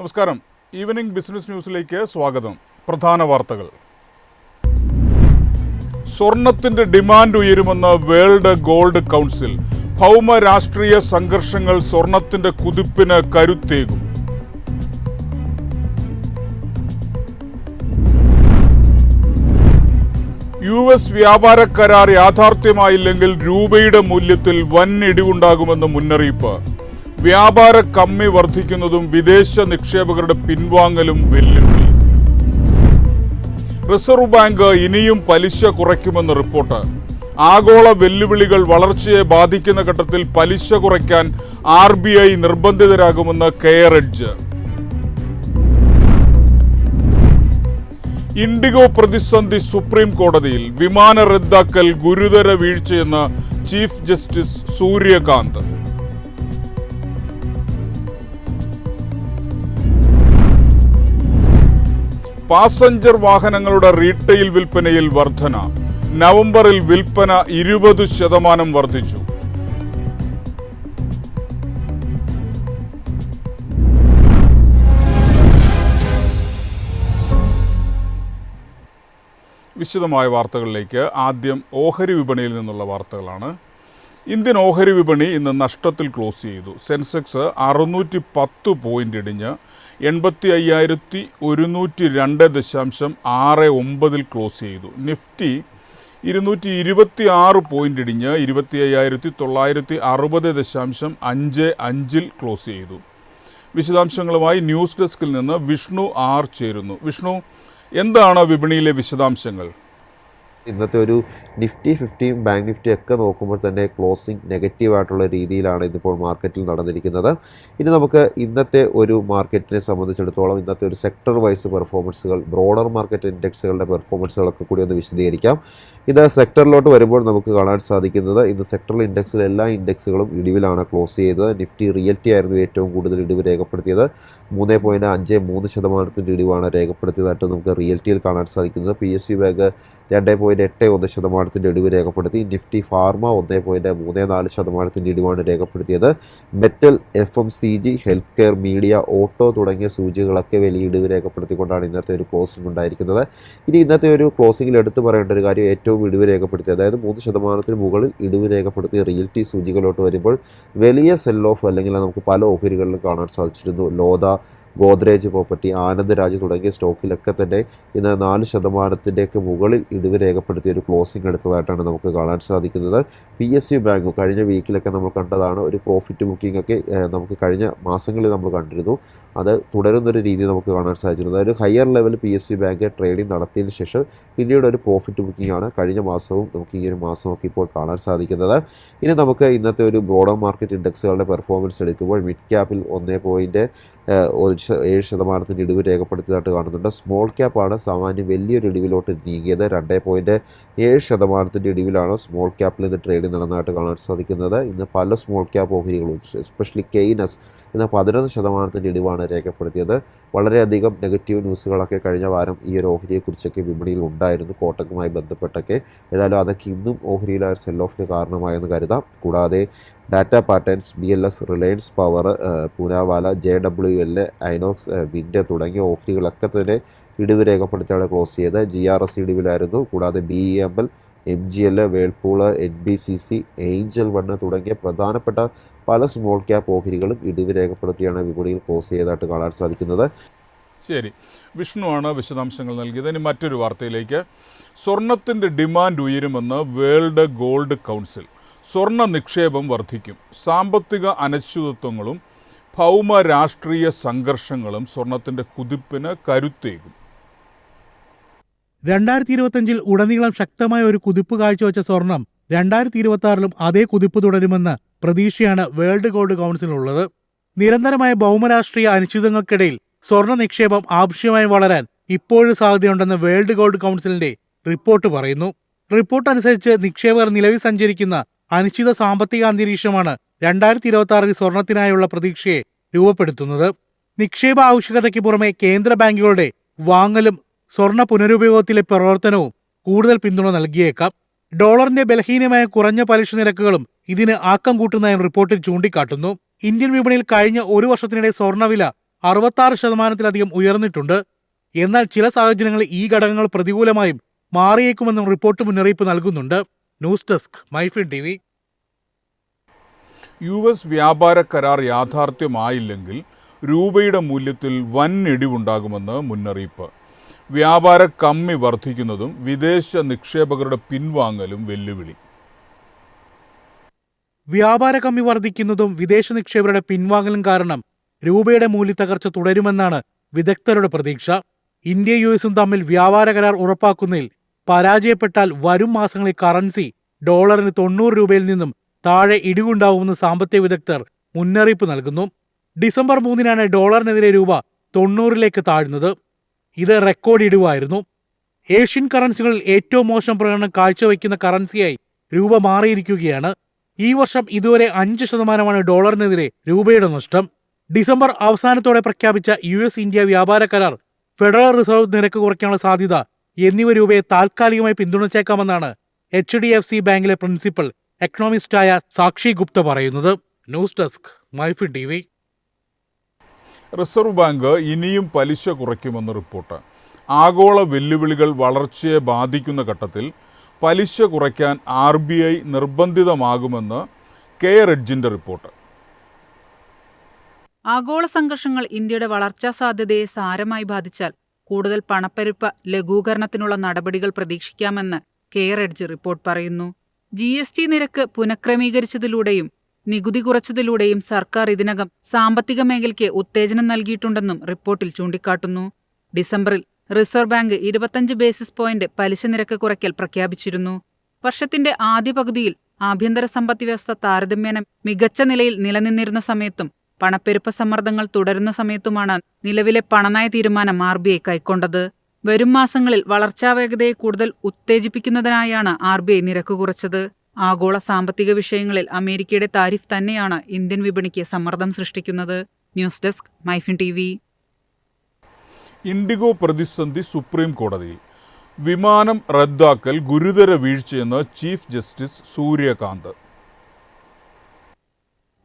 നമസ്കാരം. Evening business ന്യൂസിലേക്ക് സ്വാഗതം. പ്രധാന വാർത്തകൾ. സ്വർണത്തിന്റെ ഡിമാൻഡ് ഉയരുമെന്ന് വേൾഡ് ഗോൾഡ് കൗൺസിൽ. ഭൗമ രാഷ്ട്രീയ സംഘർഷങ്ങൾ സ്വർണത്തിന്റെ കുതിപ്പിന് കരുത്തേകും. യു എസ് വ്യാപാര കരാർ യാഥാർത്ഥ്യമായില്ലെങ്കിൽ രൂപയുടെ മൂല്യത്തിൽ വൻ ഇടിവുണ്ടാകുമെന്ന് മുന്നറിയിപ്പ്. വ്യാപാര കമ്മി വർദ്ധിക്കുന്നതും വിദേശ നിക്ഷേപകരുടെ പിൻവാങ്ങലും വെല്ലുവിളി. റിസർവ് ബാങ്ക് ഇനിയും പലിശ കുറയ്ക്കുമെന്ന് റിപ്പോർട്ട്. ആഗോള വെല്ലുവിളികൾ വളർച്ചയെ ബാധിക്കുന്ന ഘട്ടത്തിൽ പലിശ കുറയ്ക്കാൻ ആർ ബി ഐ നിർബന്ധിതരാകുമെന്ന് കെയർ എഡ്ജ്. ഇൻഡിഗോ പ്രതിസന്ധി സുപ്രീം കോടതിയിൽ വിമാന റദ്ദാക്കൽ ഗുരുതര വീഴ്ചയെന്ന് ചീഫ് ജസ്റ്റിസ് സൂര്യകാന്ത്. പാസഞ്ചർ വാഹനങ്ങളുടെ റീറ്റെയിൽ വിൽപ്പനയിൽ വർധന. നവംബറിൽ വിൽപ്പന ഇരുപത് ശതമാനം വർദ്ധിച്ചു. വിശദമായ വാർത്തകളിലേക്ക് ആദ്യം ഓഹരി വിപണിയിൽ നിന്നുള്ള വാർത്തകളാണ്. ഇന്ത്യൻ ഓഹരി വിപണി ഇന്ന് നഷ്ടത്തിൽ ക്ലോസ് ചെയ്തു. സെൻസെക്സ് അറുന്നൂറ്റി പത്ത് പോയിന്റ് ഇടിഞ്ഞ് എൺപത്തി അയ്യായിരത്തി ഒരുന്നൂറ്റി രണ്ട് ദശാംശം ആറ് ഒമ്പതിൽ ക്ലോസ് ചെയ്തു. നിഫ്റ്റി ഇരുന്നൂറ്റി ഇരുപത്തി ആറ് പോയിന്റ് ഇടിഞ്ഞ് ഇരുപത്തി അയ്യായിരത്തി തൊള്ളായിരത്തി അറുപത് ദശാംശം അഞ്ച് അഞ്ചിൽ ക്ലോസ് ചെയ്തു. വിശദാംശങ്ങളുമായി ന്യൂസ് ഡെസ്കിൽ നിന്ന് വിഷ്ണു ആർ ചേരുന്നു. വിഷ്ണു എന്താണ് വിപണിയിലെ വിശദാംശങ്ങൾ? ഇന്നത്തെ ഒരു നിഫ്റ്റി ഫിഫ്റ്റിയും ബാങ്ക് നിഫ്റ്റിയും ഒക്കെ നോക്കുമ്പോൾ തന്നെ ക്ലോസിംഗ് നെഗറ്റീവ് ആയിട്ടുള്ള രീതിയിലാണ് ഇതിപ്പോൾ മാർക്കറ്റിൽ നടന്നിരിക്കുന്നത്. ഇനി നമുക്ക് ഇന്നത്തെ ഒരു മാർക്കറ്റിനെ സംബന്ധിച്ചിടത്തോളം ഇന്നത്തെ ഒരു സെക്ടർ വൈസ് പെർഫോമൻസുകൾ ബ്രോഡർ മാർക്കറ്റ് ഇൻഡെക്സുകളുടെ പെർഫോമൻസുകളൊക്കെ കൂടി ഒന്ന് വിശദീകരിക്കാം. ഇത് സെക്ടറിലോട്ട് വരുമ്പോൾ നമുക്ക് കാണാൻ സാധിക്കുന്നത് ഇന്ന് സെക്ടറൽ ഇൻഡെക്സിലെ എല്ലാ ഇൻഡെക്സുകളും ഇടിവിലാണ് ക്ലോസ് ചെയ്തത്. നിഫ്റ്റി റിയൽറ്റി ആയിരുന്നു ഏറ്റവും കൂടുതൽ ഇടിവ് രേഖപ്പെടുത്തിയത്. മൂന്ന് പോയിന്റ് അഞ്ച് മൂന്ന് ശതമാനത്തിന്റെ ഇടിവാണ് രേഖപ്പെടുത്തിയതായിട്ട് നമുക്ക് റിയൽറ്റിയിൽ കാണാൻ സാധിക്കുന്നത്. പി എസ് സി ബാങ്ക് രണ്ട് പോയിന്റ് എട്ട് ഒന്ന് ശതമാനത്തിന്റെ ഇടിവ് രേഖപ്പെടുത്തി. നിഫ്റ്റി ഫാർമ ഒന്ന് പോയിന്റ് മൂന്ന് നാല് ശതമാനത്തിന്റെ ഇടിവാണ് രേഖപ്പെടുത്തിയത്. Metal F M C G health care media auto തുടങ്ങിയ സൂചികളൊക്കെ വലിയ ഇടിവ് രേഖപ്പെടുത്തിക്കൊണ്ടാണ് ഇന്നത്തെ ഒരു ക്ലോസിംഗ് ഉണ്ടായിരിക്കുന്നത്. ഇനി ഇന്നത്തെ ഒരു ക്ലോസിംഗിൽ എടുത്തു പറയേണ്ട ഒരു കാര്യം ഏറ്റവും ഇടിവ് രേഖപ്പെടുത്തി അതായത് മൂന്ന് ശതമാനത്തിന് മുകളിൽ ഇടിവ് രേഖപ്പെടുത്തിയ റിയൽറ്റി സൂചികളോട്ട് വരുമ്പോൾ വലിയ സെൽ ഓഫ് അല്ലെങ്കിൽ നമുക്ക് പല ഓഹരികളിലും കാണാൻ സാധിച്ചിരുന്നു. ലോത ഗോദ്രേജ് പ്രോപ്പർട്ടി ആനന്ദരാജ് തുടങ്ങിയ സ്റ്റോക്കിലൊക്കെ തന്നെ ഇന്ന് നാല് ശതമാനത്തിന്റെയൊക്കെ മുകളിൽ ഇടിവ് രേഖപ്പെടുത്തിയ ഒരു ക്ലോസിംഗ് എടുത്തതായിട്ടാണ് നമുക്ക് കാണാൻ സാധിക്കുന്നത്. പി എസ് യു ബാങ്ക് കഴിഞ്ഞ വീക്കിലൊക്കെ നമ്മൾ കണ്ടതാണ് ഒരു പ്രോഫിറ്റ് ബുക്കിംഗ് ഒക്കെ നമുക്ക് കഴിഞ്ഞ മാസങ്ങളിൽ നമ്മൾ കണ്ടിരുന്നു. അത് തുടരുന്നൊരു രീതി നമുക്ക് കാണാൻ സാധിച്ചിരുന്നു. ഒരു higher level P S C bank trading നടത്തിയതിന് ശേഷം പിന്നീട് ഒരു പ്രോഫിറ്റ് ബുക്കിംഗ് ആണ് കഴിഞ്ഞ മാസവും നമുക്ക് ഈ ഒരു മാസമൊക്കെ ഇപ്പോൾ കാണാൻ സാധിക്കുന്നത്. ഇനി നമുക്ക് ഇന്നത്തെ ഒരു ബ്രോഡർ മാർക്കറ്റ് ഇൻഡെക്സുകളുടെ പെർഫോമൻസ് എടുക്കുമ്പോൾ മിഡ് ക്യാപ്പിൽ ഒന്നേ പോയിന്റ് ഒരു ഏഴ് ശതമാനത്തിന്റെ ഇടിവ് രേഖപ്പെടുത്തിയതായിട്ട് കാണുന്നുണ്ട്. സ്മോൾ ക്യാപ്പാണ് സാമാന്യം വലിയൊരു ഇടിവിലോട്ട് നീങ്ങിയത്. രണ്ട് പോയിന്റ് ഏഴ് ശതമാനത്തിന്റെ ഇടിവിലാണ് സ്മോൾ ക്യാപ്പിൽ ഇന്ന് ട്രേഡിംഗ് നടന്നതായിട്ട് കാണാൻ സാധിക്കുന്നത്. ഇന്ന് പല സ്മോൾ ക്യാപ്പ് ഓഹരികളും എസ്പെഷ്യലി കെയ്നസ് ഇന്ന് പതിനൊന്ന് ശതമാനത്തിന്റെ ഇടിവാണ് രേഖപ്പെടുത്തിയത്. വളരെയധികം നെഗറ്റീവ് ന്യൂസുകളൊക്കെ കഴിഞ്ഞ വാരം ഈ ഒരു ഓഹരിയെക്കുറിച്ചൊക്കെ വിപണിയിൽ ഉണ്ടായിരുന്നു. കോട്ടക്കുമായി ബന്ധപ്പെട്ടൊക്കെ. ഏതായാലും അതൊക്കെ ഇന്നും ഓഹരിയിലായ സെൽ ഓഫിന് കാരണമായെന്ന് കരുതാം. കൂടാതെ data patterns B L S Reliance power Poonawalla J W L Inox wind തുടങ്ങിയ ഓഹരികളൊക്കെ തന്നെ ഇടിവ് രേഖപ്പെടുത്തിയാണ് ക്ലോസ് ചെയ്ത് ജി ആർ എസ് ഇടിവിലായിരുന്നു. കൂടാതെ B E M L M G L Whirlpool N B C C Angel One തുടങ്ങിയ പ്രധാനപ്പെട്ട പല സ്മോൾ ക്യാപ്പ് ഓഹരികളും ഇടിവ് രേഖപ്പെടുത്തിയാണ് വിപണിയിൽ ക്ലോസ് ചെയ്തതായിട്ട് കാണാൻ സാധിക്കുന്നത്. ശരി. വിഷ്ണുവാണ് വിശദാംശങ്ങൾ നൽകിയത്. ഇനി മറ്റൊരു വാർത്തയിലേക്ക്. സ്വർണത്തിന്റെ ഡിമാൻഡ് ഉയരുമെന്ന് വേൾഡ് ഗോൾഡ് കൗൺസിൽ സ്വർണ നിക്ഷേപം വർദ്ധിക്കും. സാമ്പത്തിക അനിശ്ചിതത്വങ്ങളും ഭൗമ രാഷ്ട്രീയ സംഘർഷങ്ങളും സ്വർണത്തിന്റെ കുതിപ്പിന് കരുത്തേകും. രണ്ടായിരത്തി ഇരുപത്തിയഞ്ചിൽ ഉടനീളം ശക്തമായ ഒരു കുതിപ്പ് കാഴ്ചവെച്ച സ്വർണം രണ്ടായിരത്തി ഇരുപത്തി ആറിലും അതേ കുതിപ്പ് തുടരുമെന്ന് പ്രതീക്ഷയാണ് വേൾഡ് ഗോൾഡ് കൗൺസിലുള്ളത് നിരന്തരമായ ഭൗമരാഷ്ട്രീയ അനിശ്ചിതങ്ങൾക്കിടയിൽ സ്വർണ നിക്ഷേപം ആവശ്യമായി വളരാൻ ഇപ്പോഴും സാധ്യതയുണ്ടെന്ന് വേൾഡ് ഗോൾഡ് കൗൺസിലിന്റെ റിപ്പോർട്ട് പറയുന്നു. റിപ്പോർട്ട് അനുസരിച്ച് നിക്ഷേപകർ നിലവിൽ സഞ്ചരിക്കുന്ന അനിശ്ചിത സാമ്പത്തിക അന്തരീക്ഷമാണ് രണ്ടായിരത്തി ഇരുപത്തി ആറിൽ സ്വർണത്തിനായുള്ള പ്രതീക്ഷയെ രൂപപ്പെടുത്തുന്നത്. നിക്ഷേപ ആവശ്യകതയ്ക്ക് പുറമെ കേന്ദ്ര ബാങ്കുകളുടെ വാങ്ങലും സ്വർണ പുനരുപയോഗത്തിലെ പ്രവർത്തനവും കൂടുതൽ പിന്തുണ നൽകിയേക്കാം. ഡോളറിന്റെ ബലഹീനമായ കുറഞ്ഞ പലിശ നിരക്കുകളും ഇതിന് ആക്കം കൂട്ടുന്നതായും റിപ്പോർട്ടിൽ ചൂണ്ടിക്കാട്ടുന്നു. ഇന്ത്യൻ വിപണിയിൽ കഴിഞ്ഞ ഒരു വർഷത്തിനിടെ സ്വർണവില അറുപത്താറ് ശതമാനത്തിലധികം ഉയർന്നിട്ടുണ്ട്. എന്നാൽ ചില സാഹചര്യങ്ങളിൽ ഈ ഘടകങ്ങൾ പ്രതികൂലമായും മാറിയേക്കുമെന്നും റിപ്പോർട്ട് മുന്നറിയിപ്പ് നൽകുന്നുണ്ട്. News desk MyFin T V. U S വ്യാപാര കരാർ യാഥാർത്ഥ്യമായില്ലെങ്കിൽ രൂപയുടെ മൂല്യത്തിൽ വൻ ഇടിവുണ്ടാകുമെന്ന് മുന്നറിയിപ്പ്. വ്യാപാര കമ്മി വർദ്ധിക്കുന്നതും വിദേശ നിക്ഷേപകരുടെ പിൻവാങ്ങലും വെല്ലുവിളി. വ്യാപാര കമ്മി വർദ്ധിക്കുന്നതും വിദേശ നിക്ഷേപകരുടെ പിൻവാങ്ങലും കാരണം രൂപയുടെ മൂല്യത്തകർച്ച തുടരുമെന്നാണ് വിദഗ്ധരുടെ പ്രതീക്ഷ. ഇന്ത്യ യു എസും തമ്മിൽ വ്യാപാര കരാർ ഉറപ്പാക്കുന്നതിൽ പരാജയപ്പെട്ടാൽ വരും മാസങ്ങളിൽ കറൻസി ഡോളറിന് തൊണ്ണൂറ് രൂപയിൽ നിന്നും താഴെ ഇടിവുണ്ടാവുമെന്ന് സാമ്പത്തിക വിദഗ്ധർ മുന്നറിയിപ്പ് നൽകുന്നു. ഡിസംബർ മൂന്നിനാണ് ഡോളറിനെതിരെ രൂപ തൊണ്ണൂറിലേക്ക് താഴ്ന്നത്. ഇത് റെക്കോർഡ് ഇടിവായിരുന്നു. ഏഷ്യൻ കറൻസികളിൽ ഏറ്റവും മോശം പ്രകടനം കാഴ്ചവെക്കുന്ന കറൻസിയായി രൂപ മാറിയിരിക്കുകയാണ്. ഈ വർഷം ഇതുവരെ അഞ്ച് ശതമാനമാണ് ഡോളറിനെതിരെ രൂപയുടെ നഷ്ടം. ഡിസംബർ അവസാനത്തോടെ പ്രഖ്യാപിച്ച യു എസ് ഇന്ത്യ വ്യാപാര കരാർ ഫെഡറൽ റിസർവ് നിരക്ക് കുറയ്ക്കാനുള്ള സാധ്യത എന്നിവ രൂപയെ താൽക്കാലികമായി പിന്തുണച്ചേക്കാമെന്നാണ് എച്ച് ഡി എഫ് സി ബാങ്കിലെ പ്രിൻസിപ്പൽ എക്കണോമിസ്റ്റായ സാക്ഷി ഗുപ്ത പറയുന്നത്. News desk MyFin T V. Reserve bank ഇനിയും പലിശ കുറയ്ക്കുമെന്ന് റിപ്പോർട്ട്. ആഗോള വെല്ലുവിളികൾ വളർച്ചയെ ബാധിക്കുന്ന ഘട്ടത്തിൽ പലിശ കുറയ്ക്കാൻ ആർ ബി ഐ നിർബന്ധിതമാകുമെന്ന് കെ റെഡ്ജിന്റെ റിപ്പോർട്ട്. ആഗോള സംഘർഷങ്ങൾ ഇന്ത്യയുടെ വളർച്ചാ സാധ്യതയെ സാരമായി ബാധിച്ചാൽ കൂടുതൽ പണപ്പെരുപ്പ ലഘൂകരണത്തിനുള്ള നടപടികൾ പ്രതീക്ഷിക്കാമെന്ന് കെയർ എഡ്ജ് റിപ്പോർട്ട് പറയുന്നു. ജി എസ് ടി നിരക്ക് പുനഃക്രമീകരിച്ചതിലൂടെയും നികുതി കുറച്ചതിലൂടെയും സർക്കാർ ഇതിനകം സാമ്പത്തിക മേഖലയ്ക്ക് ഉത്തേജനം നൽകിയിട്ടുണ്ടെന്നും റിപ്പോർട്ടിൽ ചൂണ്ടിക്കാട്ടുന്നു. ഡിസംബറിൽ റിസർവ് ബാങ്ക് ഇരുപത്തഞ്ച് ബേസിസ് പോയിന്റ് പലിശ നിരക്ക് കുറയ്ക്കൽ പ്രഖ്യാപിച്ചിരുന്നു. വർഷത്തിന്റെ ആദ്യ പകുതിയിൽ ആഭ്യന്തര സമ്പദ്വ്യവസ്ഥ താരതമ്യേന മികച്ച നിലയിൽ നിലനിന്നിരുന്ന സമയത്തും പണപ്പെരുപ്പ സമ്മർദ്ദങ്ങൾ തുടരുന്ന സമയത്തുമാണ് നിലവിലെ പണനയ തീരുമാനം ആർ ബി ഐ കൈക്കൊണ്ടത്. വരും മാസങ്ങളിൽ വളർച്ചാ വേഗതയെ കൂടുതൽ ഉത്തേജിപ്പിക്കുന്നതിനായാണ് ആർ ബി ഐ നിരക്ക് കുറച്ചത്. ആഗോള സാമ്പത്തിക വിഷയങ്ങളിൽ അമേരിക്കയുടെ താരിഫ് തന്നെയാണ് ഇന്ത്യൻ വിപണിക്ക് സമ്മർദ്ദം സൃഷ്ടിക്കുന്നത്. News desk MyFin T V. IndiGo പ്രതിസന്ധി സുപ്രീം കോടതിയിൽ വിമാനം റദ്ദാക്കൽ ഗുരുതര വീഴ്ചയെന്ന് ചീഫ് ജസ്റ്റിസ് സൂര്യകാന്ത്.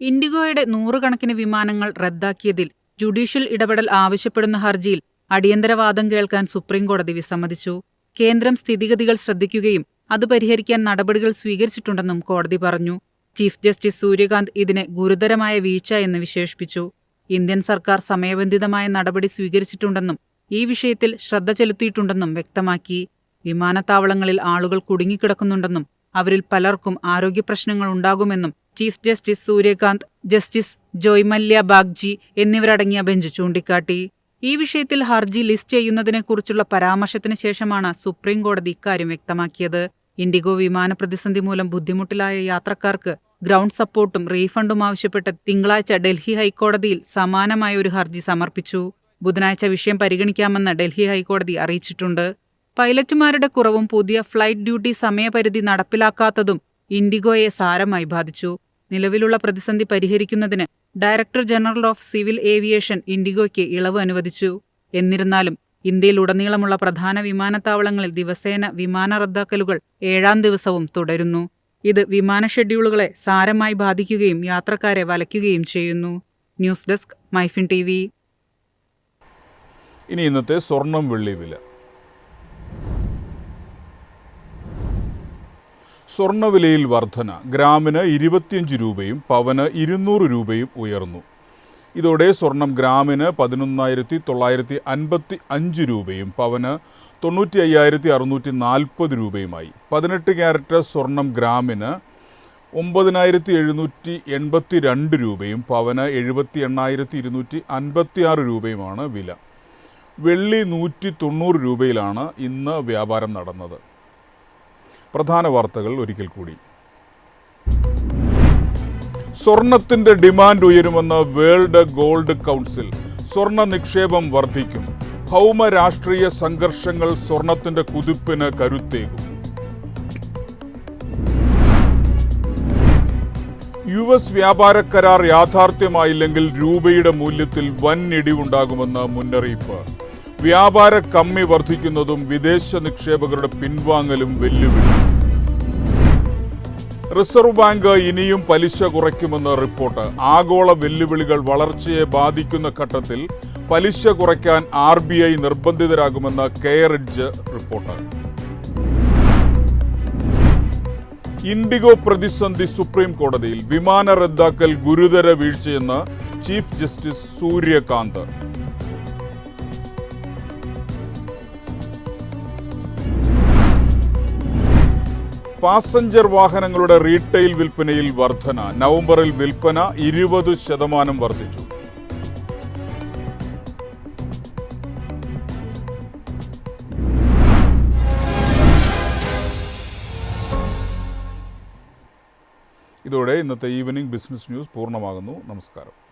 ഇൻഡിഗോയുടെ നൂറുകണക്കിന് വിമാനങ്ങൾ റദ്ദാക്കിയതിൽ ജുഡീഷ്യൽ ഇടപെടൽ ആവശ്യപ്പെടുന്ന ഹർജിയിൽ അടിയന്തരവാദം കേൾക്കാൻ സുപ്രീംകോടതി വിസമ്മതിച്ചു. കേന്ദ്രം സ്ഥിതിഗതികൾ ശ്രദ്ധിക്കുകയും അത് പരിഹരിക്കാൻ നടപടികൾ സ്വീകരിച്ചിട്ടുണ്ടെന്നും കോടതി പറഞ്ഞു. ചീഫ് ജസ്റ്റിസ് സൂര്യകാന്ത് ഇതിനെ ഗുരുതരമായ വീഴ്ച എന്ന് വിശേഷിപ്പിച്ചു. ഇന്ത്യൻ സർക്കാർ സമയബന്ധിതമായ നടപടി സ്വീകരിച്ചിട്ടുണ്ടെന്നും ഈ വിഷയത്തിൽ ശ്രദ്ധ ചെലുത്തിയിട്ടുണ്ടെന്നും വ്യക്തമാക്കി. വിമാനത്താവളങ്ങളിൽ ആളുകൾ കുടുങ്ങിക്കിടക്കുന്നുണ്ടെന്നും അവരിൽ പലർക്കും ആരോഗ്യപ്രശ്നങ്ങൾ ഉണ്ടാകുമെന്നും chief justice Suryakant justice Joymalya Bagchi എന്നിവരടങ്ങിയ ബെഞ്ച് ചൂണ്ടിക്കാട്ടി. ഈ വിഷയത്തിൽ ഹർജി ലിസ്റ്റ് ചെയ്യുന്നതിനെക്കുറിച്ചുള്ള പരാമർശത്തിന് ശേഷമാണ് സുപ്രീം കോടതി ഇക്കാര്യം വ്യക്തമാക്കിയത്. ഇൻഡിഗോ വിമാന പ്രതിസന്ധി മൂലം ബുദ്ധിമുട്ടിലായ യാത്രക്കാർക്ക് ഗ്രൗണ്ട് സപ്പോർട്ടും റീഫണ്ടും ആവശ്യപ്പെട്ട് തിങ്കളാഴ്ച ഡൽഹി ഹൈക്കോടതിയിൽ സമാനമായ ഒരു ഹർജി സമർപ്പിച്ചു. ബുധനാഴ്ച വിഷയം പരിഗണിക്കാമെന്ന് ഡൽഹി ഹൈക്കോടതി അറിയിച്ചിട്ടുണ്ട്. പൈലറ്റുമാരുടെ കുറവും പുതിയ ഫ്ലൈറ്റ് ഡ്യൂട്ടി സമയപരിധി നടപ്പിലാക്കാത്തതും ഇൻഡിഗോയെ സാരമായി ബാധിച്ചു. നിലവിലുള്ള പ്രതിസന്ധി പരിഹരിക്കുന്നതിന് director general of civil aviation ഇൻഡിഗോയ്ക്ക് ഇളവ് അനുവദിച്ചു. എന്നിരുന്നാലും ഇന്ത്യയിൽ ഇന്ത്യയിലുടനീളമുള്ള പ്രധാന വിമാനത്താവളങ്ങളിൽ ദിവസേന വിമാന റദ്ദാക്കലുകൾ ഏഴാം ദിവസവും തുടരുന്നു. ഇത് വിമാന ഷെഡ്യൂളുകളെ സാരമായി ബാധിക്കുകയും യാത്രക്കാരെ വലയ്ക്കുകയും ചെയ്യുന്നു. ന്യൂസ് ഡെസ്ക് മൈഫിൻ ടി ഇനി ഇന്നത്തെ സ്വർണം വെള്ളി വില. സ്വർണവിലയിൽ വർധന. ഗ്രാമിന് ഇരുപത്തിയഞ്ച് രൂപയും പവന് ഇരുന്നൂറ് രൂപയും ഉയർന്നു. ഇതോടെ സ്വർണം ഗ്രാമിന് പതിനൊന്നായിരത്തി തൊള്ളായിരത്തി അൻപത്തി അഞ്ച് രൂപയും പവന് തൊണ്ണൂറ്റി അയ്യായിരത്തി അറുന്നൂറ്റി നാൽപ്പത് രൂപയുമായി. പതിനെട്ട് ക്യാരറ്റ് സ്വർണം ഗ്രാമിന് ഒമ്പതിനായിരത്തി എഴുന്നൂറ്റി എൺപത്തി രണ്ട് രൂപയും പവന് എഴുപത്തി എണ്ണായിരത്തി ഇരുന്നൂറ്റി അൻപത്തി ആറ് രൂപയുമാണ് വില. വെള്ളി നൂറ്റി തൊണ്ണൂറ് രൂപയിലാണ് ഇന്ന് വ്യാപാരം നടന്നത്. പ്രധാന വാർത്തകൾ ഒരിക്കൽ കൂടി. സ്വർണത്തിന്റെ ഡിമാൻഡ് ഉയരുമെന്ന് വേൾഡ് ഗോൾഡ് കൗൺസിൽ സ്വർണ നിക്ഷേപം വർദ്ധിക്കും. ഭൗമ രാഷ്ട്രീയ സംഘർഷങ്ങൾ സ്വർണത്തിന്റെ കുതിപ്പിന് കരുത്തേകും. യു എസ് വ്യാപാര കരാർ യാഥാർത്ഥ്യമായില്ലെങ്കിൽ രൂപയുടെ മൂല്യത്തിൽ വൻ ഇടിവുണ്ടാകുമെന്ന് മുന്നറിയിപ്പ്. വ്യാപാര കമ്മി വർദ്ധിക്കുന്നതും വിദേശ നിക്ഷേപകരുടെ പിൻവാങ്ങലും വെല്ലുവിളി. റിസർവ് ബാങ്ക് ഇനിയും പലിശ കുറയ്ക്കുമെന്ന് റിപ്പോർട്ട്. ആഗോള വെല്ലുവിളികൾ വളർച്ചയെ ബാധിക്കുന്ന ഘട്ടത്തിൽ പലിശ കുറയ്ക്കാൻ ആർ ബി ഐ നിർബന്ധിതരാകുമെന്ന് കെയറിഡ്ജ് റിപ്പോർട്ട്. ഇൻഡിഗോ പ്രതിസന്ധി സുപ്രീം കോടതിയിൽ വിമാന റദ്ദാക്കൽ ഗുരുതര വീഴ്ചയെന്ന് ചീഫ് ജസ്റ്റിസ് സൂര്യകാന്ത്. പാസഞ്ചർ വാഹനങ്ങളുടെ റീറ്റെയിൽ വിൽപ്പനയിൽ വർധന. നവംബറിൽ വിൽപ്പന ഇരുപത് ശതമാനം വർദ്ധിച്ചു. ഇതോടെ ഇന്നത്തെ ഈവനിംഗ് ബിസിനസ് ന്യൂസ് പൂർണമാകുന്നു. നമസ്കാരം.